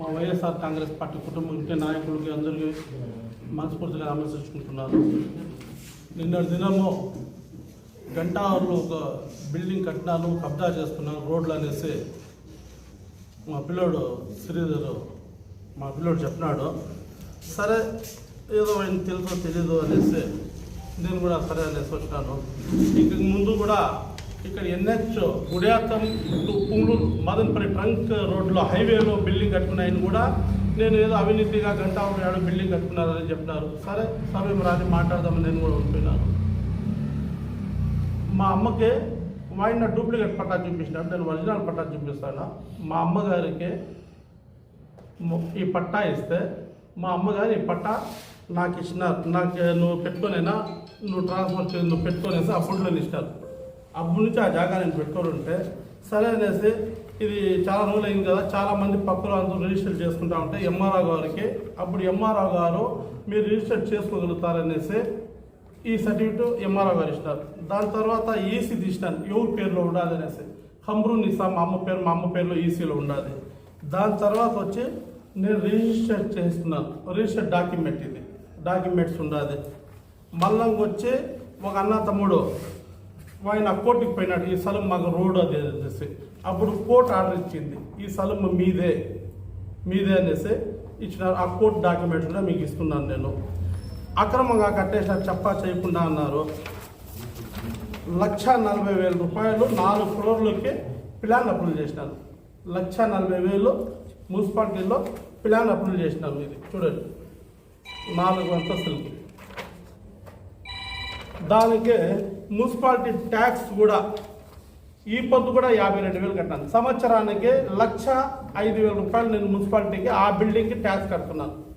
మా వైఎస్ఆర్ కాంగ్రెస్ పార్టీ కుటుంబంకి నాయకులకి అందరికీ మనస్ఫూర్తిగా ఆమర్శించుకుంటున్నారు నిన్న దినము గంటారులో ఒక బిల్డింగ్ కట్టినాను కబ్జా చేస్తున్నాను రోడ్లు అనేసి మా పిల్లోడు శ్రీధర్ మా పిల్లోడు చెప్పినాడు. సరే ఏదో ఆయన తెలుసో తెలీదు అనేసి నేను కూడా సరే అనేసి వచ్చినాను. ఇంక ముందు కూడా ఇక్కడ NH Gudiyatham to Punganur Madanapalle trunk రోడ్లో హైవేలో బిల్డింగ్ కట్టుకున్నాయని కూడా నేను ఏదో అవినీతిగా గంటా ఉన్నాడు బిల్డింగ్ కట్టుకున్నారని చెప్పినారు. సరే సమయం రాని మాట్లాడదామని నేను కూడా ఉంటున్నాను మా అమ్మకి వాడిన డూప్లికేట్ పట్టా చూపించినాడు నేను ఒరిజినల్ పట్టా చూపిస్తాను? మా అమ్మగారికి ఈ పట్టా ఇస్తే మా అమ్మగారు ఈ పట్టా నాకు ఇచ్చినారు. నాకు నువ్వు పెట్టుకొనేనా నువ్వు ట్రాన్స్ఫర్ నువ్వు పెట్టుకొనేసి అప్పుడు నేను ఇచ్చినారు అప్పటి నుంచి ఆ జాగా నేను పెట్టుకొని ఉంటే సరే అనేసి ఇది చాలా రోజులు అయింది కదా చాలామంది పక్కలు పక్కన అందరూ రిజిస్టర్ చేసుకుంటా ఉంటే ఎంఆర్ఓ గారికి అప్పుడు ఎంఆర్ఓ గారు మీరు రిజిస్టర్ చేసుకోగలుగుతారనేసి ఈ సర్టిఫికేట్ ఎంఆర్ఓ గారు ఇచ్చినారు. దాని తర్వాత ఈసీ తీసినాను ఎవరి పేరులో ఉండాలి అనేసి. హమ్రూ నిసా మా అమ్మ పేరు మా అమ్మ పేరులో ఈసీలో ఉండాలి. దాని తర్వాత వచ్చి నేను రిజిస్టర్ చేస్తున్నాను రిజిస్టర్ డాక్యుమెంట్ ఇది. డాక్యుమెంట్స్ ఉండాలి. మళ్ళీ వచ్చి ఒక అన్న తమ్ముడు ఆయన కోర్టుకి పోయినాడు. ఈ స్థలం మాకు రోడ్ అది అనేసి. అప్పుడు కోర్టు ఆర్డర్ ఇచ్చింది. ఈ స్థలం మీదే మీదే అనేసి ఇచ్చినారు. ఆ కోర్టు డాక్యుమెంట్స్ కూడా మీకు ఇస్తున్నాను నేను. అక్రమంగా కట్టేసిన చెప్పా చేయకుండా అన్నారు. లక్ష నలభై వేల రూపాయలు నాలుగు ఫ్లోర్లకి ప్లాన్ అప్రూవ్ చేసినాను లక్ష నలభై వేలు మున్సిపాలిటీలో ప్లాన్ అప్రూవ్ చేసినారు. మీది చూడండి. నాలుగు అంతస్తులకి. దానికి మున్సిపాలిటీ ట్యాక్స్ కూడా ఈ పొద్దు కూడా యాభై రెండు వేలు కట్టాను. సంవత్సరానికి లక్ష ఐదు వేల రూపాయలు నేను మున్సిపాలిటీకి ఆ బిల్డింగ్కి ట్యాక్స్ కడుతున్నాను.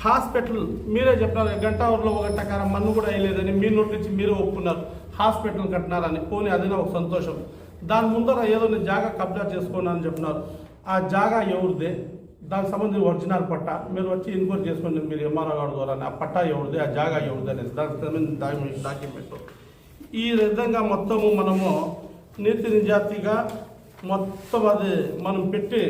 హాస్పిటల్ మీరే చెప్పినారు గంటావూరులో ఒక టకారం మన్ను కూడా వేయలేదని మీ నోటి నుంచి మీరే ఒప్పుకున్నారు. హాస్పిటల్ కట్టినారని. పోనీ అది ఒక సంతోషం. దాని ముందర ఏదో నేను జాగా కబ్జా చేసుకున్నానని చెప్పినారు. ఆ జాగా ఎవరిదే? దానికి సంబంధించి ఒరిజినల్ పట్టా. మీరు వచ్చి ఎన్క్వైరీ చేసుకోండి మీరు ఎంఆర్ఓ గారి ద్వారా ఆ పట్టా ఎవరిది ఆ జాగా ఎవరిది అనేసి దానికి సంబంధించిన డాక్యుమెంట్ ఈ విధంగా మొత్తము మనము నీతి నిజాతిగా మొత్తం అది మనం పెట్టి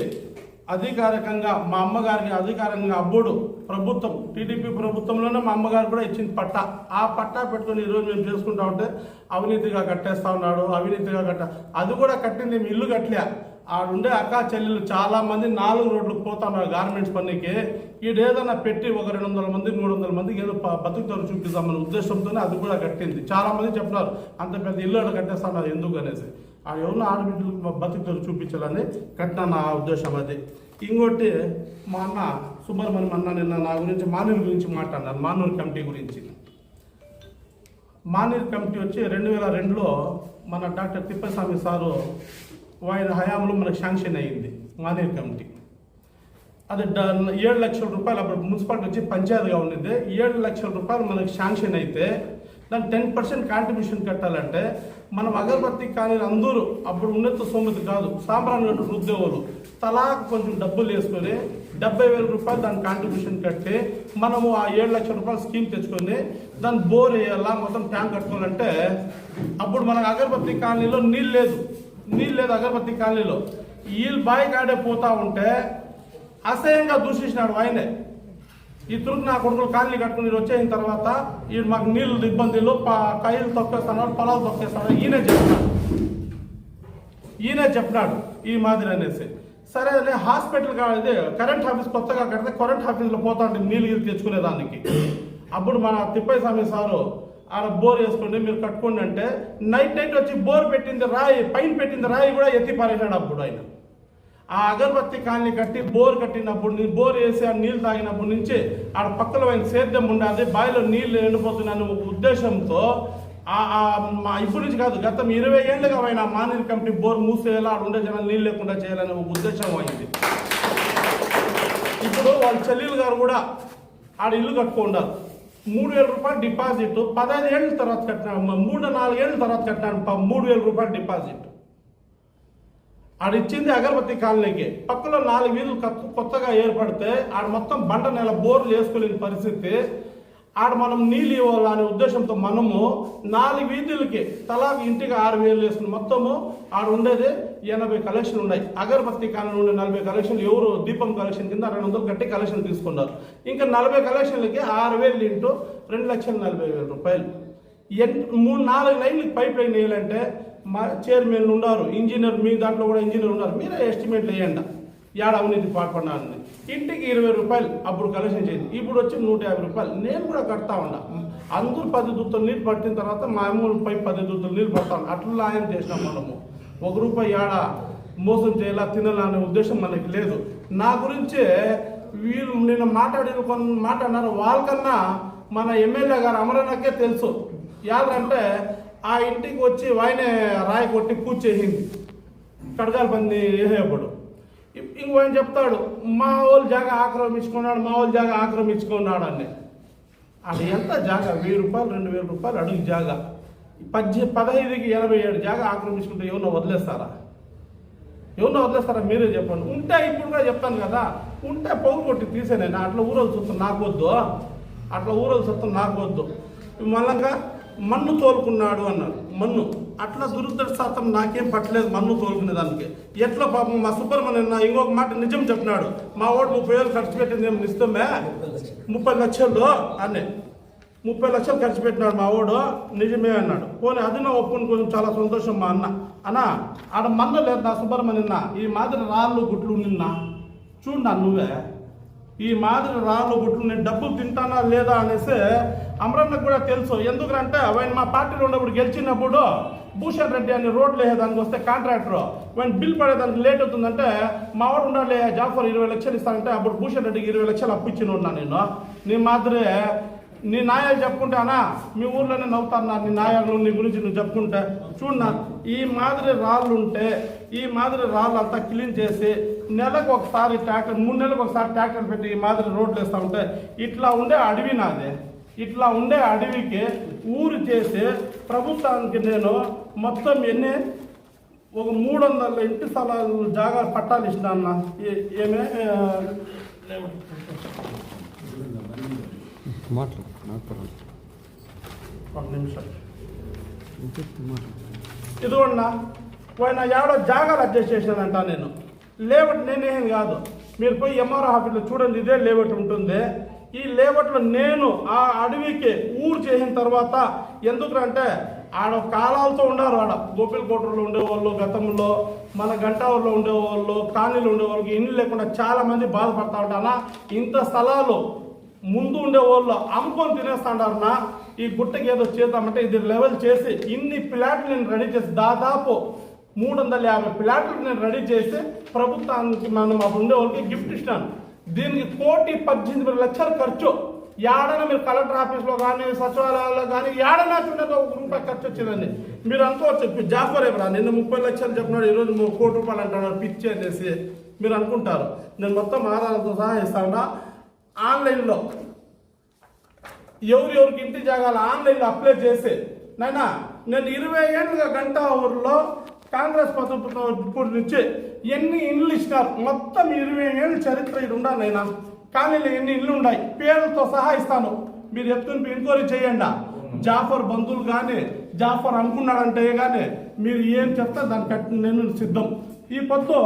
అధికారికంగా మా అమ్మగారికి అధికారికంగా అబ్బుడు ప్రభుత్వం టీడీపీ ప్రభుత్వంలోనే మా అమ్మగారు కూడా ఇచ్చింది పట్టా. ఆ పట్టా పెట్టుకొని ఈరోజు మేము చేసుకుంటా ఉంటే అవినీతిగా కట్టేస్తా ఉన్నాడు అవినీతిగా కట్ట అది కూడా కట్టింది మేము ఇల్లు కట్టలే. ఆడుండే అక్క చెల్లెలు చాలామంది నాలుగు రోడ్లు పోతున్నారు గార్మెంట్స్ పనికి ఈడేదన్నా పెట్టి ఒక రెండు వందల మంది మూడు వందల మందికి ఏదో బతుకుతారు చూపిద్దామనే ఉద్దేశంతోనే అది కూడా కట్టింది. చాలామంది చెప్తున్నారు అంత పెద్ద ఇల్లు ఆడ కట్టేస్తా ఎందుకు అనేసి. ఆ ఎవరిన ఆడబిడ్డలు బతుకుతారు చూపించాలని కట్టిన నా ఉద్దేశం అది. ఇంకోటి మా అన్న సుబ్రహ్మణ్యం అన్న నిన్న నా గురించి మానూరు గురించి మాట్లాడినారు మానూరు కమిటీ గురించి. మానీర్ కమిటీ వచ్చి రెండు వేల రెండులో మన డాక్టర్ తిప్పస్వామి సారు ఆయన హయాంలో మనకు శాంక్షన్ అయ్యింది మానీర్ కమిటీ. అది డ- ఏడు లక్షల రూపాయలు అప్పుడు మున్సిపాలిటీ వచ్చి పంచాయతీగా ఉండింది. ఏడు లక్షల రూపాయలు మనకు శాంక్షన్ అయితే దాని టెన్ పర్సెంట్ కాంట్రిబ్యూషన్ కట్టాలంటే మనం అగరబత్తి కానీ అందరూ అప్పుడు ఉన్నత సోమతి కాదు సాంబ్రాన్ ఉద్యోగులు తలా కొంచెం డబ్బులు వేసుకొని డెబ్బై వేల రూపాయలు దాని కాంట్రిబ్యూషన్ కట్టి మనము ఆ ఏడు లక్షల రూపాయలు స్కీమ్ తెచ్చుకొని దాన్ని బోర్ వేయాలా మొత్తం ట్యాంక్ కట్టుకోవాలంటే అప్పుడు మనకు అగరబత్తి కాలనీలో నీళ్ళు లేదు. నీళ్ళు లేదు అగరబత్తి కాలనీలో. వీళ్ళు బాయి కాడే పోతా ఉంటే అసహ్యంగా దూషించినాడు ఆయనే. ఈ తురుకు నా కొడుకులు కాలనీ కట్టుకుని ఈడు వచ్చేసిన తర్వాత ఈ మాకు నీళ్ళు ఇబ్బందులు ప- కాయలు తొక్కేస్తున్నాడు పొలాలు తొక్కేస్తున్నాడు ఈయనే చెప్పినాడు. ఈయనే చెప్పినాడు ఈ మాదిరి అనేసి. సరే అదే హాస్పిటల్ కాదు కరెంట్ ఆఫీస్ కొత్తగా కడితే కరెంట్ ఆఫీస్లో పోతా ఉంటే నీళ్ళు ఇది తెచ్చుకునే దానికి అప్పుడు మన తిప్పయ్య స్వామి సారు ఆడ బోర్ వేసుకోండి మీరు కట్టుకోండి అంటే నైట్ నైట్ వచ్చి బోర్ పెట్టింది రాయి పైన పెట్టింది రాయి కూడా ఎత్తి పారేశాడు అప్పుడు ఆయన. ఆ అగరబత్తి కాలనీ కట్టి బోర్ కట్టినప్పుడు బోర్ వేసి ఆ నీళ్ళు తాగినప్పటి నుంచి ఆడ పక్కలో ఆయన సేద్యం ఉండాలి బావిలో నీళ్ళు ఎండిపోతున్నాను ఒక ఉద్దేశంతో ఆ మా ఇప్పుడు నుంచి కాదు గతం ఇరవై ఏళ్ళుగా ఆయన మానేరు కమిటీ బోర్ మూసేయాలా ఆడ ఉండే జనాలు నీళ్ళు లేకుండా చేయాలనే ఒక ఉద్దేశం అయింది. ఇప్పుడు వాళ్ళ చెల్లెలు గారు కూడా ఆడ ఇల్లు కట్టుకున్నారు మూడు వేల రూపాయలు డిపాజిట్. పదహైదు ఏళ్ళ తర్వాత కట్టినాను మూడు నాలుగేళ్ళ తర్వాత కట్టినాను ప- మూడు వేల రూపాయలు డిపాజిట్. ఆడ ఇచ్చింది అగరబత్తి కాలనీకి. పక్కలో నాలుగు వీధులు కొత్త- కొత్తగా ఏర్పడితే ఆడ మొత్తం బండ నెల బోర్లు వేసుకోలేని పరిస్థితి. ఆడ మనం నీళ్ళు ఇవ్వాలనే ఉద్దేశంతో మనము నాలుగు వీధులకి తలాకి ఇంటికి ఆరు వేలు వేసుకుని మొత్తము ఆడ ఉండేది ఎనభై కలెక్షన్ ఉన్నాయి. అగరబత్తి కాలం ఉండే నలభై కలెక్షన్లు ఎవరు దీపం కలెక్షన్ కింద రెండు వందలు గట్టి కలెక్షన్ తీసుకున్నారు. ఇంకా నలభై కలెక్షన్లకి ఆరు వేలు ఇంటూ రెండు లక్షల నలభై వేల రూపాయలు. ఎన్ మూడు నాలుగు లైన్లకి పైప్ లైన్ వేయాలంటే మా చైర్మన్ ఉన్నారు ఇంజనీర్ మీ దాంట్లో కూడా ఇంజనీర్ ఉన్నారు. మీరే ఎస్టిమేట్లు వేయండి. ఏడ అవినీతి పాల్పడినానని ఇంటికి ఇరవై రూపాయలు అప్పుడు కలెక్షన్ చేయండి ఇప్పుడు వచ్చి నూట యాభై రూపాయలు. నేను కూడా కడతా ఉన్నా. అందరూ పది దుత్తులు నీళ్ళు పట్టిన తర్వాత మా అమ్మ పై పది దూతలు నీళ్ళు పడతాను అట్లా ఆయన చేసినాం మనము. ఒక రూపాయి ఏడ మోసం చేయాలా తినాలా అనే ఉద్దేశం మనకి లేదు. నా గురించే వీళ్ళు నేను మాట్లాడిన కొన్ని మాట్లాడినారు. వాళ్ళకన్నా మన ఎమ్మెల్యే గారు అమరనాకే తెలుసు. ఎలాగంటే ఆ ఇంటికి వచ్చి వాయినే రాయి కొట్టి పూజ చేసింది. కడగాల పంది వేసేప్పుడు ఇంకో ఆయన చెప్తాడు మా వాళ్ళు జాగా ఆక్రమించుకున్నాడు మా వాళ్ళు జాగా ఆక్రమించుకున్నాడు అని. అది ఎంత జాగా? వెయ్యి రూపాయలు రెండు వేల రూపాయలు అడుగు జాగా. పద్దె పదహైదుకి ఎనభై ఏడు జాగా ఆక్రమించుకుంటే ఎవరినో వదిలేస్తారా? ఎవరినో వదిలేస్తారా? మీరే చెప్పండి. ఉంటే ఇప్పుడు కూడా చెప్తాను కదా. ఉంటే పొగు కొట్టి నేను అట్లా ఊరలు చూస్తాం నాకొద్దు. అట్లా ఊరలు చూస్తాం నాకొద్దు. మళ్ళంగా మన్ను తోలుకున్నాడు అన్నారు. మన్ను. అట్లా దురదృష్టం నాకేం పట్టలేదు మన్ను తోలుకునే దానికి. ఎట్లా పాపం మా సుబ్రహ్మణ్యం ఇంకొక మాట నిజం చెప్పినాడు. మా వాడు ముప్పై వేలు ఖర్చు పెట్టింది ఏమి ఇస్తామే? ముప్పై లక్షలు? అనే ముప్పై లక్షలు ఖర్చు పెట్టినాడు మా వాడు నిజమే అన్నాడు. పోనీ అది నా ఒప్పుకుని కొంచెం చాలా సంతోషం మా అన్న. అన్న ఆడ మన్ను లేదు నా సుబ్రహ్మణ్యన్న ఈ మాదిరి రాళ్ళు గుట్లు నిన్న. చూడు నువ్వే. ఈ మాదిరి రాళ్ళు గుడ్లు నేను డబ్బులు తింటానా లేదా అనేసి అమరన్నకు కూడా తెలుసు. ఎందుకంటే ఆయన మా పార్టీలో ఉన్నప్పుడు గెలిచినప్పుడు భూషణ్ రెడ్డి అని రోడ్లు వేసేదానికి వస్తే కాంట్రాక్టర్. ఆయన బిల్ పడేదానికి లేట్ అవుతుందంటే మా వాడు ఉండాలి జాఫర్ ఇరవై లక్షలు ఇస్తానంటే అప్పుడు భూషణ్ రెడ్డికి ఇరవై లక్షలు అప్పు ఇచ్చిన ఉన్నా నేను. నీ మాదిరి నీ నాయాలు చెప్పుకుంటే మీ ఊర్లోనే నవ్వుతాను నీ నాయాలు నీ గురించి నువ్వు చెప్పుకుంటే. చూడన్నా ఈ మాదిరి రాళ్ళు ఉంటే ఈ మాదిరి రాళ్ళు అంతా క్లీన్ చేసి నెలకు ఒకసారి ట్రాక్టర్ మూడు నెలలకు ఒకసారి ట్రాక్టర్ పెట్టి ఈ మాదిరి రోడ్లు వేస్తూ ఉంటే ఇట్లా ఉండే అడవి నాది. ఇట్లా ఉండే అడవికి ఊరు చేసి ప్రభుత్వానికి నేను మొత్తం ఎన్ని? ఒక మూడు వందల ఇంటి స్థలాలు జాగా పట్టాలు ఇచ్చిన అన్న. ఏమే. ఒక నిమిషం. ఇదిగోండి పోయిన ఏడో జాగాలు అడ్జస్ట్ చేసినానంట నేను. లేఅవుట్ నేనేం కాదు. మీరు పోయి ఎంఆర్ ఆఫీస్లో చూడండి ఇదే లేఅవుట్ ఉంటుంది. ఈ లేఅవుట్లో నేను ఆ అడవికి ఊరు చేసిన తర్వాత ఎందుకంటే ఆడ కాలాలతో ఉన్నారు ఆడ. గోపిల్ కోటలో ఉండేవాళ్ళు గతంలో మన గంటావుల్లో ఉండేవాళ్ళు కాలనీలో ఉండేవాళ్ళకి ఇల్లు లేకుండా చాలా మంది బాధపడతా ఉంటానా ఇంత స్థలాలు ముందు ఉండేవాళ్ళు అమ్ముకొని తినేస్తాడారన్నా ఈ గుట్టకి ఏదో చేద్దామంటే ఇది లెవెల్ చేసి ఇన్ని ప్లాట్లు నేను రెడీ చేసి దాదాపు మూడు వందల యాభై ప్లాట్లు నేను రెడీ చేసి ప్రభుత్వానికి మనం అప్పుడు ఉండే వాళ్ళకి గిఫ్ట్ ఇచ్చినాను దీనికి కోటి పద్దెనిమిది వేల లక్షలు ఖర్చు. ఏడైనా మీరు కలెక్టర్ ఆఫీస్లో కానీ సచివాలయాల్లో కానీ ఏడైనా చూడండి ఒక రూపాయి ఖర్చు వచ్చిందండి. మీరు అనుకోవచ్చు జాఫర్ ఎవరా నిన్న ముప్పై లక్షలు చెప్పినాడు ఈరోజు మూడు కోటి రూపాయలు అంటున్నాడు పిచ్చి అనేసి మీరు అనుకుంటారు. నేను మొత్తం ఆధారాలతో సహా ఇస్తాను ఆన్లైన్లో ఎవరు ఎవరికి ఇంటి జాగాలు ఆన్లైన్లో అప్లై చేసి నాయనా నేను ఇరవై ఏళ్ళుగా గంట ఊర్లో కాంగ్రెస్ ప్రభుత్వం ఇప్పుడు నుంచి ఎన్ని ఇండ్లు ఇచ్చినారు? మొత్తం ఇరవై ఏళ్ళు చరిత్ర ఇది ఉండాలి నాయనా. కాలనీలో ఎన్ని ఇల్లు ఉన్నాయి? పేర్లతో సహా ఇస్తాను. మీరు ఎత్తుకుని ఎంక్వైరీ చేయండి? జాఫర్ బంధువులు కానీ జాఫర్ అనుకున్నాడంటే కానీ మీరు ఏం చెప్తే దాన్ని కట్టి నేను సిద్ధం. ఈ పొద్దు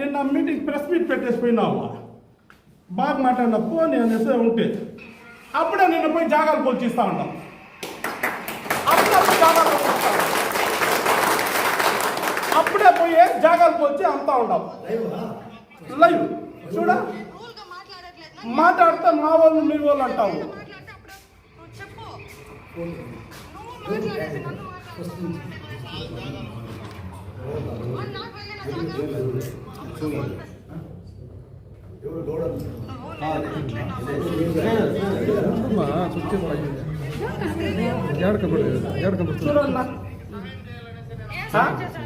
నిన్న మీటింగ్ ప్రెస్ మీట్ పెట్టేసి పోయినావు? బాగా మాట్లాడిన పోనీ అనేసి ఉంటే. అప్పుడే నిన్ను పోయి జాగాలు కొలిచిస్తా ఉంటాం అప్పుడే పోయి జాగాలు కొలిచిస్తా ఉంటాం. అప్పుడే పోయి జాగాలు కొలిచి అమ్ముతా ఉంటాం లైవ్ చూడ రూల్గా మాట్లాడట్లేదు నా మాట్లాడితే మా వాళ్ళు మీ వాళ్ళు అంటావు మాట్లాడితే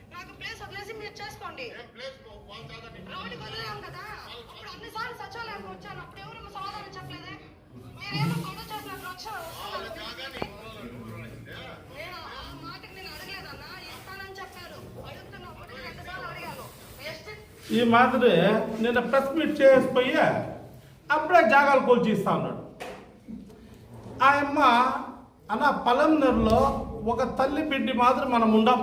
మీరు అనేసి నేను చెప్తున్నాను కదా రోడ్డుకి వదిలేం కదా. అప్పుడు అన్నిసార్లు సచివాలయానికి వచ్చాను. అప్పుడు ఎవరు సమాధానం చెప్పలేదే. మీరేమో గొడవ చేసినట్లు వచ్చారు నేను ఆ మాటకి నేను అడగలేదన్నా. ఇస్తానని చెప్పారు. అడుగుతున్నప్పుడు రెండుసార్లు అడిగాను. వేస్ట్ ఈ మాదిరి నిన్న ప్రెస్ మీట్ చేసిపోయి అప్పుడే జాగాలు కోల్చి ఇస్తా ఉన్నాడు. ఆ అమ్మ అన్న పలంనర్లో ఒక తల్లి బిడ్డి మాదిరి మనం ఉండం.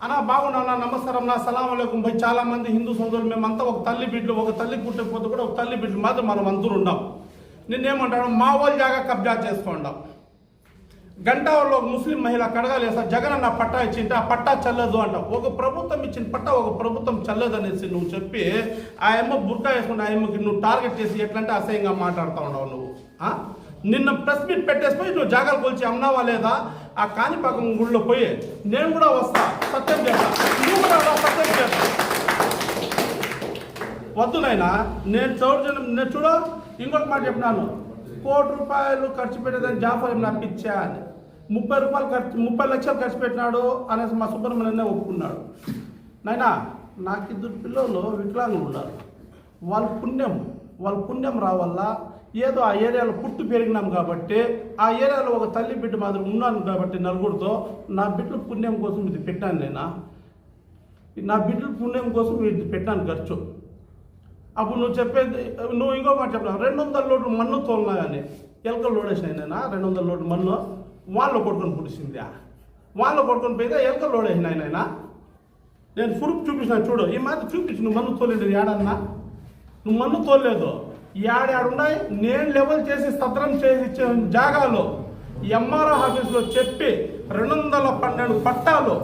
అన్నా బాగున్నా నమస్కారం నా సలాం అలైకుం. భయ్ చాలా మంది హిందూ సోదరులు మేమంతా ఒక తల్లి బిడ్డలు ఒక తల్లి పుట్టకపోతే కూడా ఒక తల్లి బిడ్డలు మాత్రం మనం అందరూ ఉండాం. నిన్నేమంటాడు మా వాళ్ళ జాగా కబ్జా చేసుకుంటాం గంటావల్లో ఒక ముస్లిం మహిళ కడగాలేసా జగన్ అన్న పట్టా ఇచ్చింటే ఆ పట్టా చల్లదు అంట. ఒక ప్రభుత్వం ఇచ్చిన పట్టా ఒక ప్రభుత్వం చల్లదు అనేసి నువ్వు చెప్పి ఆ అమ్మ బుర్కా వేసుకుంటే ఆ అమ్మకి నువ్వు టార్గెట్ చేసి ఎట్లంటే అసహ్యంగా మాట్లాడుతూ ఉండవు నువ్వు. నిన్న ప్రెస్ మీట్ పెట్టేసిపోయి నువ్వు జాగాలు కొలిచి అమ్మావా లేదా? ఆ కాణిపాకం గుళ్ళో పోయి నేను కూడా వస్తా. సత్యం చేస్తా నువ్వు కూడా సత్యం చేస్తా వద్దు నాయనా నేను చౌర్జనం నేను చూడ ఇంకొక మాట చెప్పినాను కోటి రూపాయలు ఖర్చు పెట్టేదని జాఫర్ ఏమి నప్పించా అని. ముప్పై రూపాయలు ఖర్చు ముప్పై లక్షలు ఖర్చు పెట్టినాడు అనేసి మా సుబ్రహ్మణ్యనే ఒప్పుకున్నాడు. నాయనా నాకు ఇద్దరు పిల్లలు వికలాంగులు ఉన్నారు. వాళ్ళ పుణ్యం వాళ్ళ పుణ్యం రావల్ల ఏదో ఆ ఏరియాలో పుట్టి పెరిగినాం కాబట్టి ఆ ఏరియాలో ఒక తల్లి బిడ్డ మాదిరి ఉన్నాను కాబట్టి నలుగురితో నా బిడ్డల పుణ్యం కోసం ఇది పెట్టాను నేనా? నా బిడ్డల పుణ్యం కోసం ఇది పెట్టాను ఖర్చు. అప్పుడు నువ్వు చెప్పేది నువ్వు ఇంకో మాట చెప్పావు రెండు వందల లోడ్లు మన్ను తోలినా కానీ ఎలకలు లోడేసినాయి నేను? రెండు వందల లోడ్లు మన్ను వాళ్ళు కొట్టుకొని పుడిసిందా? వాళ్ళు కొట్టుకొని పోయితే ఎలకలు లోడేసినాయి నాయన నేను ప్రూఫ్ చూపించిన చూడు. ఈ మాట చూపించు నువ్వు మన్ను తోలేడు ఏడన్నా నువ్వు మన్ను తోలేదు ఏడాడున్నాయి నేను లెవెల్ చేసి సత్రం చేసి ఇచ్చే జాగాలో ఎంఆర్ఓ ఆఫీస్లో చెప్పి రెండు వందల పన్నెండు పట్టాలు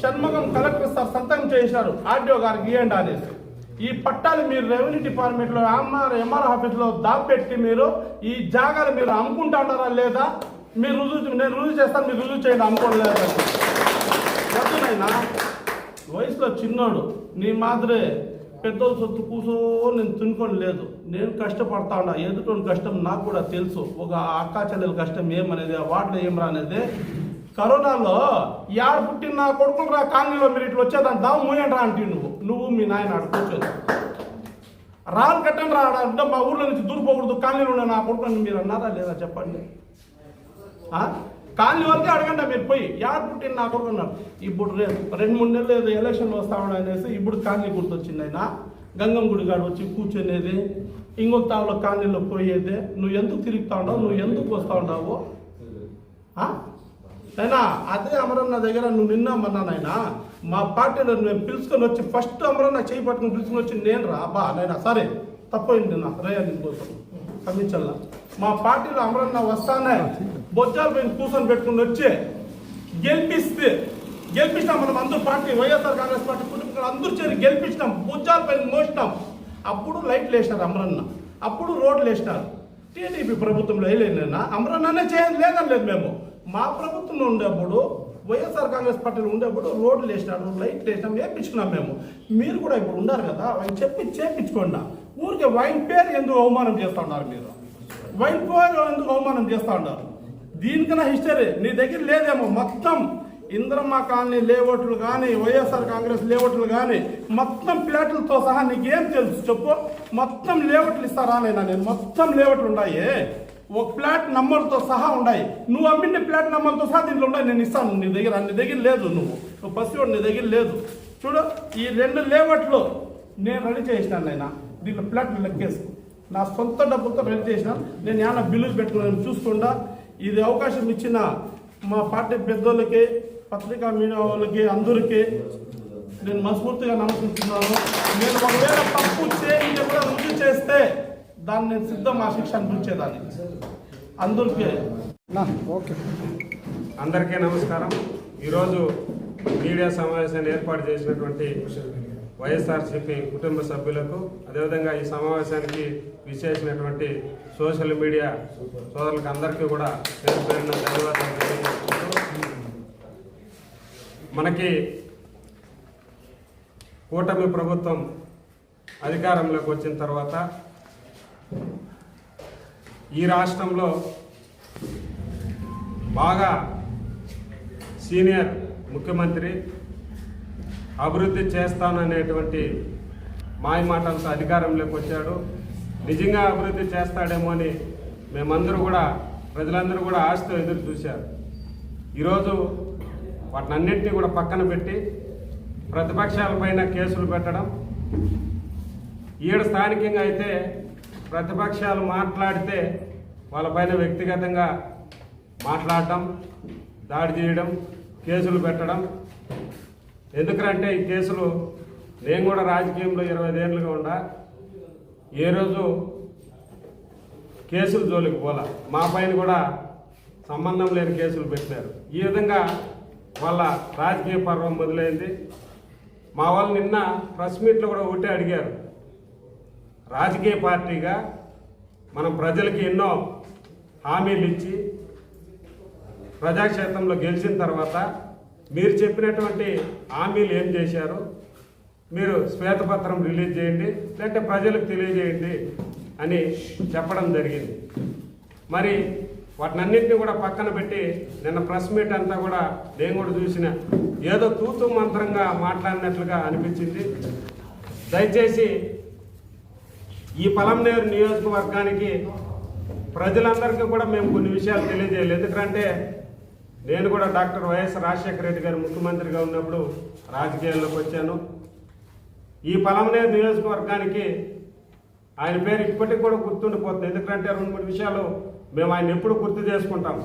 షణ్ముఖం కలెక్టర్ సార్ సంతకం చేశారు. ఆర్డీఓ గారికి ఇవ్వండి అనేసి ఈ పట్టాలు మీరు రెవెన్యూ డిపార్ట్మెంట్లో ఎంఆర్ ఎంఆర్ ఆఫీస్లో దాపెట్టి మీరు ఈ జాగాలు మీరు అమ్ముకుంటున్నారా లేదా? మీరు రుజువు నేను రుజువు చేస్తాను మీరు రుజువు చేయండి అమ్ముకోలేదు వద్దు వయసులో చిన్నోడు నీ మాదిరే పెద్దోళ్ళు సొత్తు కూసో నేను తినుకొని లేదు. నేను కష్టపడతా ఉన్నా. ఎదుటోని కష్టం నాకు కూడా తెలుసు. ఒక అక్క చెల్లెల కష్టం ఏమనేది ఆ వాటిలో ఏం రానేది కరోనాలో యాడ పుట్టిన నా కొడుకులు రా కాలనీలో మీరు ఇట్లా వచ్చేదాన్ని దావు మూయండి రా అంటే నువ్వు. నువ్వు మీ నాయన ఆడ రాను రాళ్ళు కట్టండి రా ఆడ. అంటే మా ఊర్లో నుంచి దూరిపోకూడదు. కాలనీలో ఉన్న నా కొడుకుని మీరు అన్నారా లేదా చెప్పండి? కాళ్ళు వరకే అడగండి మీరు పోయి యాడ్ పుట్టిన నా కొడుకు ఉన్నారు ఇప్పుడు రెండు మూడు నెలలు ఏదో ఎలక్షన్ వస్తామని అనేసి ఇప్పుడు కాలనీ గుర్తొచ్చింది ఆయన గంగం గుడి కాడ వచ్చి కూర్చునేది ఇంకొక తావులో కాలనీలో పోయేది నువ్వు ఎందుకు తిరుగుతా ఉండవు నువ్వు ఎందుకు వస్తా ఉండవు అయినా అదే అమరన్న దగ్గర నువ్వు నిన్నామన్నా నాయనా మా పార్టీలో నేను పిలుచుకొని వచ్చి ఫస్ట్ అమరన్న చేయి పట్టుకుని పిలుచుకొని వచ్చి నేను రా బా నైనా సరే తప్పైంది నా రేయా నీకోసం క్షమించల్లా. మా పార్టీలో అమరన్న వస్తానే. బొజ్జాల పైన కూర్చొని పెట్టుకుని వచ్చి గెలిపిస్తే గెలిపించినాం మనం అందరూ పార్టీ వైఎస్ఆర్ కాంగ్రెస్ పార్టీ కుటుంబాలు అందరూ చేరి గెలిపించినాం బొజ్జాల పైన మోసినాం. అప్పుడు లైట్లు వేసినారు అమరన్న. అప్పుడు రోడ్లు వేసినారు. టీడీపీ ప్రభుత్వంలో వేయలేనా అమరన్ననే చేయాలి లేదని లేదు మేము. మా ప్రభుత్వంలో ఉండేప్పుడు వైఎస్ఆర్ కాంగ్రెస్ పార్టీలో ఉండేప్పుడు రోడ్లు వేసినాడు లైట్లు వేసినాం వేయించుకున్నాం మేము. మీరు కూడా ఇప్పుడు ఉన్నారు కదా ఆయన చెప్పి చేపించుకోండి ఊరికే వైన్ పేరు ఎందుకు అవమానం చేస్తూ ఉన్నారు మీరు? వైన్ పేరు ఎందుకు అవమానం చేస్తూ ఉన్నారు? దీనికన్నా హిస్టరీ నీ దగ్గర లేదేమో మొత్తం ఇంద్రమ్మ కాలనీ లేఅవుట్లు కానీ వైఎస్ఆర్ కాంగ్రెస్ లేఅవుట్లు కానీ మొత్తం ప్లాట్లతో సహా నీకేం తెలుసు చెప్పు? మొత్తం లేఅవుట్లు ఇస్తారా నైనా నేను? మొత్తం లేఅవుట్లు ఉన్నాయి ఒక ప్లాట్ నంబర్తో సహా ఉన్నాయి నువ్వు అమ్మిన ప్లాట్ నంబర్తో సహా దీంట్లో ఉన్నాయి నేను ఇస్తాను. నీ దగ్గర నీ దగ్గర లేదు నువ్వు. నువ్వు పసివాడు నీ దగ్గర లేదు. చూడు ఈ రెండు లేఅవుట్లు నేను రెడీ చేసినాను నైనా దీంట్లో ప్లాట్లు లెక్కేసుకో. నా సొంత డబ్బులతో రెడీ చేసినాను. నేను ఏమైనా బిల్లులు పెట్టుకున్నాను చూసుకుండా ఇది అవకాశం ఇచ్చిన మా పార్టీ పెద్దోళ్ళకి పత్రికా మీడియా వాళ్ళకి అందరికీ నేను మనస్ఫూర్తిగా నమస్కరిస్తున్నాను. నేను ఒకవేళ తప్పు చేయించి కూడా రుజువు చేస్తే దాన్ని నేను సిద్ధం ఆ శిక్ష అనిపించేదాన్ని అందరికీ. నా ఓకే. అందరికీ నమస్కారం. ఈరోజు మీడియా సమావేశాన్ని ఏర్పాటు చేసినటువంటి వైఎస్ఆర్సీపీ కుటుంబ సభ్యులకు అదేవిధంగా ఈ సమావేశానికి విశేషమైనటువంటి సోషల్ మీడియా సోదరులకు అందరికీ కూడా పేరు పేరున ధన్యవాదాలు మనకి కూటమి ప్రభుత్వం అధికారంలోకి వచ్చిన తర్వాత ఈ రాష్ట్రంలో బాగా సీనియర్ ముఖ్యమంత్రి అభివృద్ధి చేస్తాననేటువంటి మాయమాటలతో అధికారంలోకి వచ్చాడు. నిజంగా అభివృద్ధి చేస్తాడేమో అని మేమందరూ కూడా ప్రజలందరూ కూడా ఆశతో ఎదురు చూశారు. ఈరోజు వాటినన్నింటినీ కూడా పక్కన పెట్టి ప్రతిపక్షాలపైన కేసులు పెట్టడం. ఈడ స్థానికంగా అయితే ప్రతిపక్షాలు మాట్లాడితే వాళ్ళపైన వ్యక్తిగతంగా మాట్లాడటం దాడి చేయడం కేసులు పెట్టడం ఎందుకంటే ఈ కేసులు నేను కూడా రాజకీయంలో ఇరవై ఐదేళ్ళుగా ఉండా. ఏ రోజు కేసులు జోలికి పోలా. మా పైన కూడా సంబంధం లేని కేసులు పెట్టారు ఈ విధంగా వాళ్ళ రాజకీయ పర్వం మొదలైంది. మా వాళ్ళు నిన్న ప్రెస్ మీట్లో కూడా ఒకటే అడిగారు. రాజకీయ పార్టీగా మనం ప్రజలకి ఎన్నో హామీలు ఇచ్చి ప్రజాక్షేత్రంలో గెలిచిన తర్వాత మీరు చెప్పినటువంటి హామీలు ఏం చేశారు? మీరు శ్వేతపత్రం రిలీజ్ చేయండి లేదంటే ప్రజలకు తెలియజేయండి అని చెప్పడం జరిగింది. మరి వాటినన్నింటినీ కూడా పక్కన పెట్టి నిన్న ప్రెస్ మీట్ అంతా కూడా నేను కూడా చూసిన ఏదో తూతు మంత్రంగా మాట్లాడినట్లుగా అనిపించింది. దయచేసి ఈ పలంనేరు నియోజకవర్గానికి ప్రజలందరికీ కూడా మేము కొన్ని విషయాలు తెలియజేయాలి. ఎందుకంటే నేను కూడా డాక్టర్ వైఎస్ రాజశేఖర రెడ్డి గారు ముఖ్యమంత్రిగా ఉన్నప్పుడు రాజకీయాల్లోకి వచ్చాను. ఈ పలమనేరు నియోజకవర్గానికి ఆయన పేరు ఇప్పటికి కూడా గుర్తుండిపోతుంది. ఎందుకంటే రెండు మూడు విషయాలు మేము ఆయన ఎప్పుడు గుర్తు చేసుకుంటాం.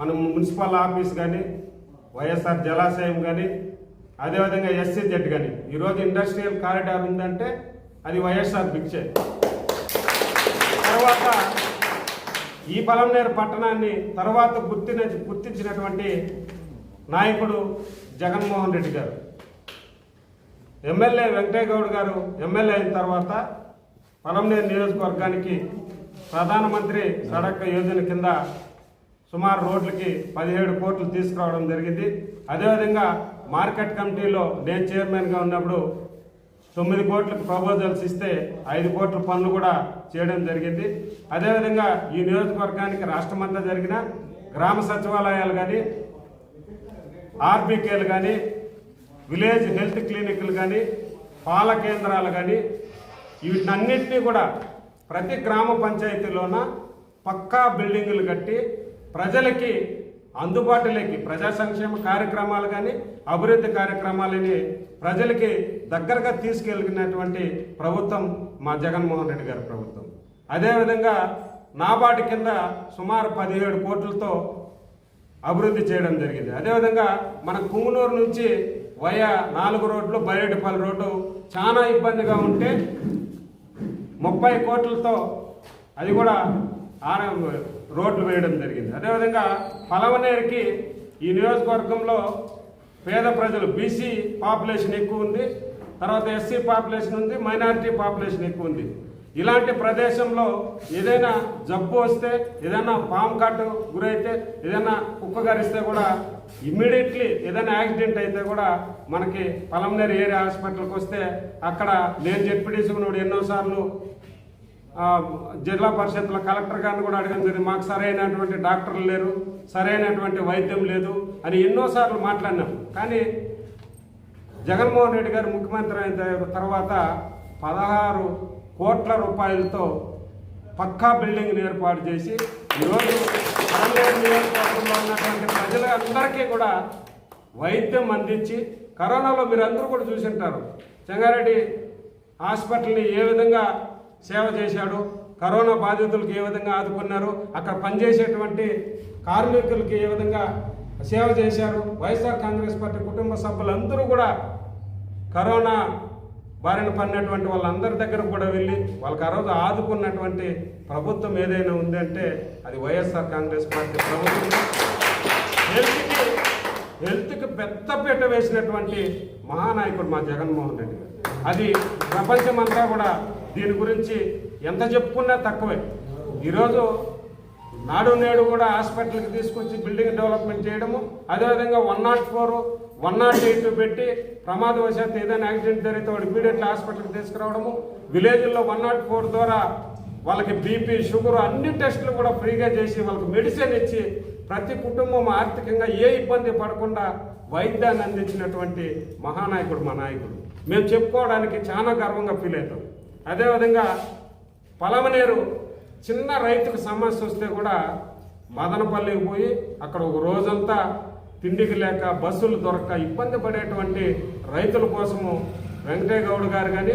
మనం మున్సిపల్ ఆఫీస్ కానీ వైఎస్ఆర్ జలాశయం కానీ అదేవిధంగా ఎస్సీ జెడ్ కానీ ఈరోజు ఇండస్ట్రియల్ కారిడార్ ఉందంటే అది వైఎస్ఆర్ పిక్చే తర్వాత ఈ పలంనేరు పట్టణాన్ని తర్వాత గుర్తిన గుర్తించినటువంటి నాయకుడు జగన్మోహన్ రెడ్డి గారు. ఎమ్మెల్యే వెంకయ్య గౌడ్ గారు ఎమ్మెల్యే అయిన తర్వాత పలంనేరు నియోజకవర్గానికి ప్రధానమంత్రి సడక్ యోజన కింద సుమారు రోడ్లకి పదిహేడు కోట్లు తీసుకురావడం జరిగింది. అదేవిధంగా మార్కెట్ కమిటీలో నేను చైర్మన్గా ఉన్నప్పుడు తొమ్మిది కోట్లకు ప్రపోజల్స్ ఇస్తే ఐదు కోట్ల పనులు కూడా చేయడం జరిగింది. అదేవిధంగా ఈ నియోజకవర్గానికి రాష్ట్రమంతా జరిగిన గ్రామ సచివాలయాలు కానీ ఆర్బీకేలు కానీ విలేజ్ హెల్త్ క్లినిక్లు కానీ పాల కేంద్రాలు కానీ వీటినన్నింటినీ కూడా ప్రతి గ్రామ పంచాయతీలోన పక్కా బిల్డింగులు కట్టి ప్రజలకి అందుబాటులోకి ప్రజా సంక్షేమ కార్యక్రమాలు కానీ అభివృద్ధి కార్యక్రమాలని ప్రజలకి దగ్గరగా తీసుకెళ్ళినటువంటి ప్రభుత్వం మా జగన్మోహన్ రెడ్డి గారి ప్రభుత్వం. అదేవిధంగా నాబార్డు కింద సుమారు పదిహేడు కోట్లతో అభివృద్ధి చేయడం జరిగింది. అదేవిధంగా మన కుంగునూరు నుంచి వయా నాలుగు రోడ్లు బయటపల్లి రోడ్డు చాలా ఇబ్బందిగా ఉంటే ముప్పై కోట్లతో అది కూడా ఆర రోడ్లు వేయడం జరిగింది. అదేవిధంగా పలవనేరుకి ఈ నియోజకవర్గంలో పేద ప్రజలు బీసీ పాపులేషన్ ఎక్కువ ఉంది తర్వాత ఎస్సీ పాపులేషన్ ఉంది మైనారిటీ పాపులేషన్ ఎక్కువ ఉంది. ఇలాంటి ప్రదేశంలో ఏదైనా జబ్బు వస్తే ఏదైనా పాము కాటు గురైతే ఏదైనా కుక్క గరిస్తే కూడా ఇమ్మీడియట్లీ ఏదైనా యాక్సిడెంట్ అయితే కూడా మనకి పలంనేరు ఏరియా హాస్పిటల్కి వస్తే అక్కడ నేను జడ్పీటీసుకున్నాడు ఎన్నోసార్లు జిల్లా పరిషత్లో కలెక్టర్ గారిని కూడా అడగడం జరిగింది. మాకు సరైనటువంటి డాక్టర్లు లేరు సరైనటువంటి వైద్యం లేదు అని ఎన్నోసార్లు మాట్లాడినాం. కానీ జగన్మోహన్ రెడ్డి గారు ముఖ్యమంత్రి అయిన తర్వాత పదహారు కోట్ల రూపాయలతో పక్కా బిల్డింగ్ ఏర్పాటు చేసి ఈరోజు ఆన్లైన్ నియోజకవర్గంలో ఉన్నటువంటి ప్రజలందరికీ కూడా వైద్యం అందించి కరోనాలో మీరు అందరూ కూడా చూసింటారు. చెంగారెడ్డి హాస్పిటల్ని ఏ విధంగా సేవ చేశాడు. కరోనా బాధితులకు ఏ విధంగా ఆదుకున్నారు? అక్కడ పనిచేసేటువంటి కార్మికులకి ఏ విధంగా సేవ చేశారు? వైఎస్ఆర్ కాంగ్రెస్ పార్టీ కుటుంబ సభ్యులందరూ కూడా కరోనా బారిన పడినటువంటి వాళ్ళందరి దగ్గర కూడా వెళ్ళి వాళ్ళకి ఆ రోజు ఆదుకున్నటువంటి ప్రభుత్వం ఏదైనా ఉందంటే అది వైఎస్ఆర్ కాంగ్రెస్ పార్టీ ప్రభుత్వం. హెల్త్కి హెల్త్కి పెద్దపీట వేసినటువంటి మహానాయకుడు మా జగన్మోహన్ రెడ్డి అది ప్రపంచమంతా కూడా దీని గురించి ఎంత చెప్పుకున్నా తక్కువే. ఈరోజు నాడు నేడు కూడా హాస్పిటల్కి తీసుకొచ్చి బిల్డింగ్ డెవలప్మెంట్ చేయడము అదేవిధంగా one nought four one nought eight పెట్టి ప్రమాదవశాత్తు ఏదైనా యాక్సిడెంట్ జరిగితే వాడు ఇమీడియట్లీ హాస్పిటల్కి తీసుకురావడము. విలేజ్లో వన్ నాట్ ఫోర్ ద్వారా వాళ్ళకి బీపీ షుగర్ అన్ని టెస్టులు కూడా ఫ్రీగా చేసి వాళ్ళకి మెడిసిన్ ఇచ్చి ప్రతి కుటుంబం ఆర్థికంగా ఏ ఇబ్బంది పడకుండా వైద్యాన్ని అందించినటువంటి మహానాయకుడు మా నాయకుడు. మేము చెప్పుకోవడానికి చాలా గర్వంగా ఫీల్ అవుతాం. అదేవిధంగా పలమనేరు చిన్న రైతుకు సమస్య వస్తే కూడా మదనపల్లికి పోయి అక్కడ ఒక రోజంతా తిండికి లేక బస్సులు దొరక్క ఇబ్బంది పడేటువంటి రైతుల కోసము వెంకటయ్య గౌడ్ గారు కానీ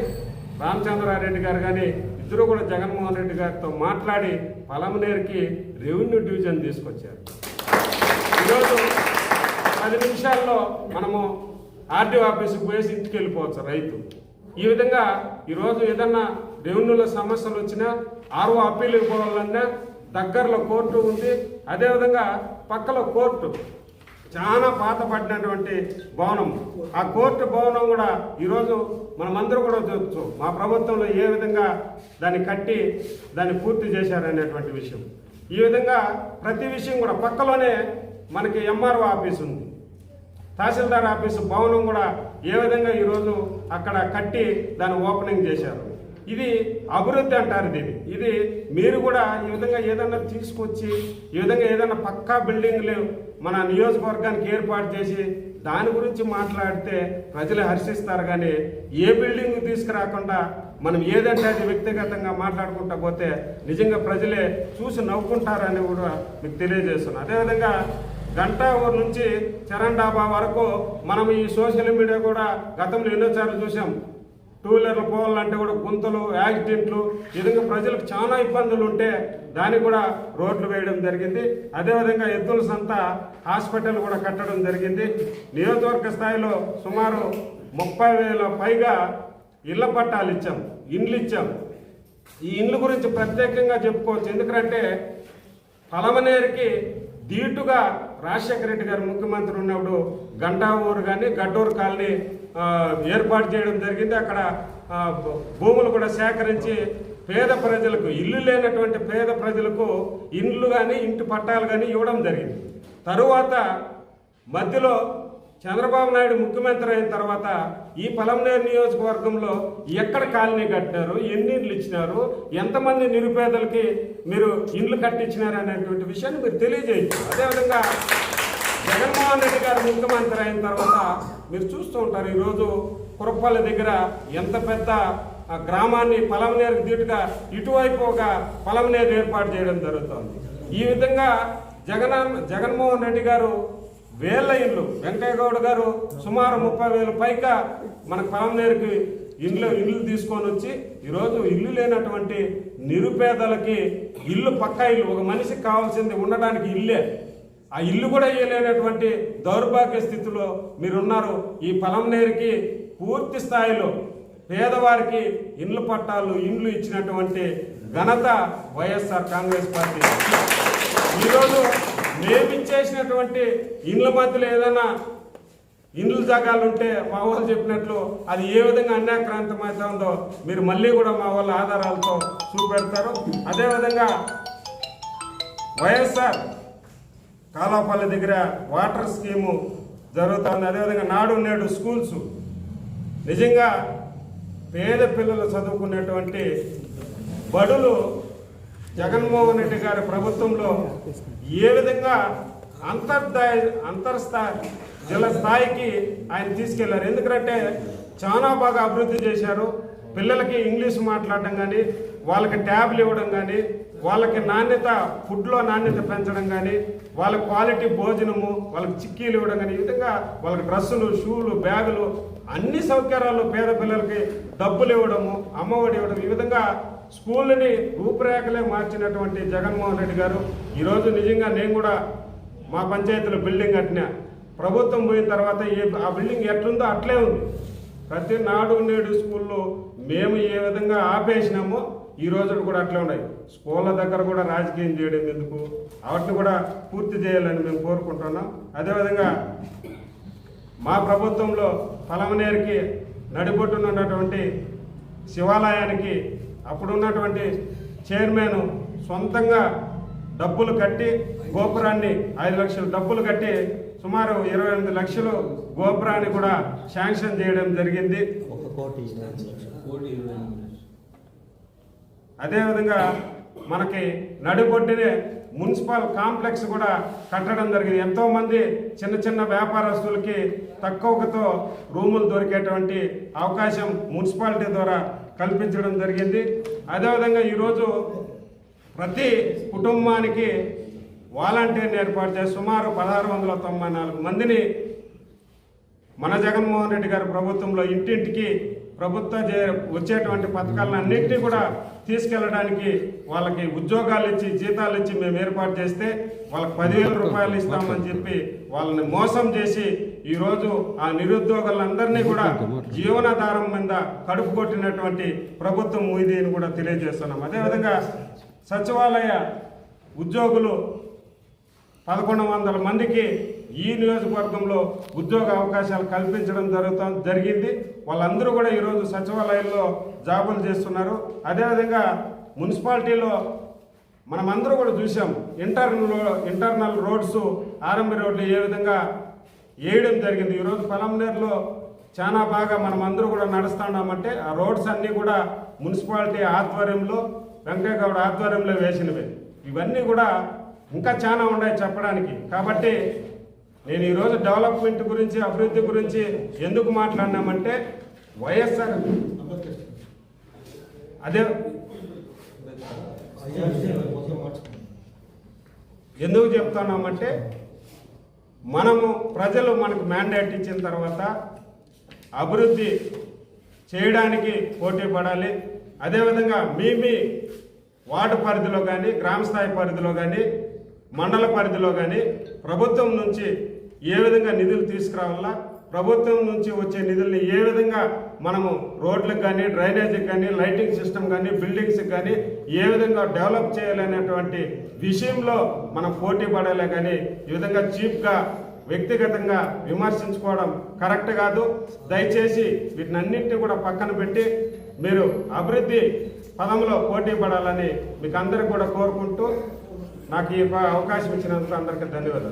రామచంద్రారెడ్డి గారు కానీ ఇద్దరు కూడా జగన్మోహన్ రెడ్డి గారితో మాట్లాడి పలమనేరుకి రెవెన్యూ డివిజన్ తీసుకొచ్చారు. ఈరోజు పది నిమిషాల్లో మనము ఆర్డీఓ ఆఫీస్కి పోయేసి ఇంటికి వెళ్ళిపోవచ్చు రైతు. ఈ విధంగా ఈరోజు ఏదన్నా రెవెన్యూలో సమస్యలు వచ్చినా ఆర్ఓ అప్పీల్కి పోవాలన్నా దగ్గరలో కోర్టు ఉంది. అదేవిధంగా పక్కలో కోర్టు. చాలా పాతపడినటువంటి భవనం. ఆ కోర్టు భవనం కూడా ఈరోజు మనమందరూ కూడా చూడొచ్చు. మా ప్రభుత్వంలో ఏ విధంగా దాన్ని కట్టి దాన్ని పూర్తి చేశారనేటువంటి విషయం. ఈ విధంగా ప్రతి విషయం కూడా పక్కలోనే మనకి ఎంఆర్ఓ ఆఫీస్ ఉంది. తహసీల్దార్ ఆఫీసు భవనం కూడా ఏ విధంగా ఈరోజు అక్కడ కట్టి దాన్ని ఓపెనింగ్ చేశారు. ఇది అభివృద్ధి అంటారు దీన్ని. ఇది మీరు కూడా ఈ విధంగా ఏదైనా తీసుకొచ్చి ఈ విధంగా ఏదైనా పక్కా బిల్డింగ్లు మన నియోజకవర్గానికి ఏర్పాటు చేసి దాని గురించి మాట్లాడితే ప్రజలు హర్షిస్తారు కానీ ఏ బిల్డింగ్ తీసుకురాకుండా మనం ఏదంటే అది వ్యక్తిగతంగా మాట్లాడుకుంటా పోతే నిజంగా ప్రజలే చూసి నవ్వుకుంటారని కూడా మీకు తెలియజేస్తున్నాను అదేవిధంగా గంటా ఊరు నుంచి చరణ్ డాబా వరకు మనం ఈ సోషల్ మీడియా కూడా గతంలో ఎన్నోసార్లు చూసాం టూ వీలర్లు పోవాలంటే కూడా గుంతలు యాక్సిడెంట్లు ఈ విధంగా ప్రజలకు చాలా ఇబ్బందులు ఉంటే దానికి కూడా రోడ్లు వేయడం జరిగింది. అదేవిధంగా ఎద్దుల సంత హాస్పిటల్ కూడా కట్టడం జరిగింది. నియోజకవర్గ స్థాయిలో సుమారు ముప్పై వేల పైగా ఇళ్ళ పట్టాలు ఇచ్చాం ఇండ్లు ఇచ్చాం. ఈ ఇండ్ల గురించి ప్రత్యేకంగా చెప్పుకోవచ్చు. ఎందుకంటే పలమనేరికి దీటుగా రాజశేఖర రెడ్డి గారు ముఖ్యమంత్రి ఉన్నప్పుడు గంటావూరు కానీ గడ్డూరు కాలనీ ఏర్పాటు చేయడం జరిగింది. అక్కడ భూములు కూడా సేకరించి పేద ప్రజలకు ఇల్లు లేనటువంటి పేద ప్రజలకు ఇండ్లు కానీ ఇంటి పట్టాలు కానీ ఇవ్వడం జరిగింది. తరువాత మధ్యలో చంద్రబాబు నాయుడు ముఖ్యమంత్రి అయిన తర్వాత ఈ పలంనేరు నియోజకవర్గంలో ఎక్కడ కాలనీ కట్టినారు ఎన్ని ఇండ్లు ఇచ్చినారు? ఎంతమంది నిరుపేదలకి మీరు ఇండ్లు కట్టించినారు అనేటువంటి విషయాన్ని మీరు తెలియజేయచ్చు. అదేవిధంగా జగన్మోహన్ రెడ్డి గారు ముఖ్యమంత్రి అయిన తర్వాత మీరు చూస్తూ ఉంటారు ఈరోజు కురప్పల్లి దగ్గర ఎంత పెద్ద ఆ గ్రామాన్ని పలమనేరుకు దీటుగా ఇటువైపు ఒక పలమనేరు ఏర్పాటు చేయడం జరుగుతుంది. ఈ విధంగా జగన్ జగన్మోహన్ రెడ్డి గారు వేల ఇల్లు వెంకయ్య గౌడ్ గారు సుమారు ముప్పై వేల పైగా మన పలమనేరుకి ఇండ్లు ఇల్లు తీసుకొని వచ్చి ఈరోజు ఇల్లు లేనటువంటి నిరుపేదలకి ఇల్లు పక్కా ఇల్లు ఒక మనిషికి కావాల్సింది ఉండడానికి ఇల్లే. ఆ ఇల్లు కూడా ఇవ్వలేనటువంటి దౌర్భాగ్య స్థితిలో మీరున్నారు. ఈ పలంనేరుకి పూర్తి స్థాయిలో పేదవారికి ఇండ్లు పట్టాలు ఇండ్లు ఇచ్చినటువంటి ఘనత వైఎస్ఆర్ కాంగ్రెస్ పార్టీ. ఈరోజు మేము ఇచ్చేసినటువంటి ఇండ్ల మధ్యలో ఏదైనా ఇండ్ల జాగాలు ఉంటే మా వాళ్ళు చెప్పినట్లు అది ఏ విధంగా అన్యాక్రాంతం అవుతుందో మీరు మళ్ళీ కూడా మా వాళ్ళ ఆధారాలతో చూపెడతారు. అదేవిధంగా వైఎస్ఆర్ కాలాపల్లి దగ్గర వాటర్ స్కీము జరుగుతుంది. అదేవిధంగా నాడు నేడు స్కూల్స్ నిజంగా పేద పిల్లలు చదువుకునేటువంటి బడులు జగన్మోహన్ రెడ్డి గారి ప్రభుత్వంలో ఏ విధంగా అంతర్దాయ అంతర్స్థాయి జిల్లా స్థాయికి ఆయన తీసుకెళ్ళారు. ఎందుకంటే చాలా బాగా అభివృద్ధి చేశారు. పిల్లలకి ఇంగ్లీష్ మాట్లాడడం కానీ వాళ్ళకి ట్యాబ్లు ఇవ్వడం కానీ వాళ్ళకి నాణ్యత ఫుడ్లో నాణ్యత పెంచడం కానీ వాళ్ళ క్వాలిటీ భోజనము వాళ్ళకి చిక్కీలు ఇవ్వడం కానీ ఈ విధంగా వాళ్ళకి డ్రెస్సులు షూలు బ్యాగులు అన్ని సౌకర్యాలు పేద పిల్లలకి డబ్బులు ఇవ్వడము అమ్మఒడి ఇవ్వడం ఈ విధంగా స్కూళ్ళని రూపురేఖలే మార్చినటువంటి జగన్మోహన్ రెడ్డి గారు. ఈరోజు నిజంగా నేను కూడా మా పంచాయతీలో బిల్డింగ్ కట్టినా. ప్రభుత్వం పోయిన తర్వాత ఏ ఆ బిల్డింగ్ ఎట్లుందో అట్లే ఉంది. ప్రతి నాడు నేడు స్కూల్లో మేము ఏ విధంగా ఆపేసినామో ఈ రోజు కూడా అట్లే ఉన్నాయి. స్కూళ్ళ దగ్గర కూడా రాజకీయం చేయడం ఎందుకు? వాటిని కూడా పూర్తి చేయాలని మేము కోరుకుంటున్నాం. అదేవిధంగా మా ప్రభుత్వంలో పలమనేరికి నడిబొట్టున ఉన్నటువంటి శివాలయానికి అప్పుడున్నటువంటి చైర్మన్ సొంతంగా డబ్బులు కట్టి గోపురాన్ని ఐదు లక్షలు డబ్బులు కట్టి సుమారు ఇరవై ఎనిమిది లక్షలు గోపురాన్ని కూడా శాంక్షన్ చేయడం జరిగింది. ఒక కోటి కోటి అదేవిధంగా మనకి నడిబొడ్డునే మున్సిపల్ కాంప్లెక్స్ కూడా కట్టడం జరిగింది. ఎంతో మంది చిన్న చిన్న వ్యాపారస్తులకి తక్కువతో రూములు దొరికేటువంటి అవకాశం మున్సిపాలిటీ ద్వారా కల్పించడం జరిగింది. అదేవిధంగా ఈరోజు ప్రతి కుటుంబానికి వాలంటీర్ని ఏర్పాటు చేసి సుమారు పదహారు వందల తొంభై నాలుగు మందిని మన జగన్మోహన్ రెడ్డి గారి ప్రభుత్వంలో ఇంటింటికి ప్రభుత్వ వచ్చేటువంటి పథకాలను అన్నింటినీ కూడా తీసుకెళ్ళడానికి వాళ్ళకి ఉద్యోగాలు ఇచ్చి జీతాలు ఇచ్చి మేము ఏర్పాటు చేస్తే వాళ్ళకి పదివేల రూపాయలు ఇస్తామని చెప్పి వాళ్ళని మోసం చేసి ఈరోజు ఆ నిరుద్యోగులందరినీ కూడా జీవనాధారం మీద కడుపు కొట్టినటువంటి ప్రభుత్వం ఇది అని కూడా తెలియజేస్తున్నాం. అదేవిధంగా సచివాలయ ఉద్యోగులు పదకొండు వందల మందికి ఈ నియోజకవర్గంలో ఉద్యోగ అవకాశాలు కల్పించడం జరుగుతా జరిగింది. వాళ్ళందరూ కూడా ఈరోజు సచివాలయంలో జాబులు చేస్తున్నారు. అదేవిధంగా మున్సిపాలిటీలో మనమందరూ కూడా చూసాం ఇంటర్నల్ ఇంటర్నల్ రోడ్స్ ఆర్ఎంబి రోడ్లు ఏ విధంగా వేయడం జరిగింది. ఈరోజు పలంనేరులో చాలా బాగా మనం అందరూ కూడా నడుస్తున్నామంటే ఆ రోడ్స్ అన్నీ కూడా మున్సిపాలిటీ ఆధ్వర్యంలో వెంకయ్య గౌడ ఆధ్వర్యంలో వేసినవి. ఇవన్నీ కూడా ఇంకా చాలా ఉన్నాయి చెప్పడానికి. కాబట్టి నేను ఈరోజు డెవలప్మెంట్ గురించి అభివృద్ధి గురించి ఎందుకు మాట్లాడినామంటే వైఎస్ఆర్ అదే ఎందుకు చెప్తున్నామంటే మనము ప్రజలు మనకు మ్యాండేట్ ఇచ్చిన తర్వాత అభివృద్ధి చేయడానికి పోటీ పడాలి. అదేవిధంగా మీ మీ వార్డు పరిధిలో కానీ గ్రామ స్థాయి పరిధిలో కానీ మండల పరిధిలో కానీ ప్రభుత్వం నుంచి ఏ విధంగా నిధులు తీసుకురావాలా ప్రభుత్వం నుంచి వచ్చే నిధుల్ని ఏ విధంగా మనము రోడ్లకు కానీ డ్రైనేజీకి కానీ లైటింగ్ సిస్టమ్ కానీ బిల్డింగ్స్కి కానీ ఏ విధంగా డెవలప్ చేయాలనేటువంటి విషయంలో మనం పోటీ పడాలే కానీ ఈ విధంగా చీప్గా వ్యక్తిగతంగా విమర్శించుకోవడం కరెక్ట్ కాదు. దయచేసి వీటినన్నింటినీ కూడా పక్కన పెట్టి మీరు అభివృద్ధి పదంలో పోటీ పడాలని మీకు అందరూ కూడా కోరుకుంటూ నాకు ఈ అవకాశం ఇచ్చినందుకు అందరికీ ధన్యవాదాలు.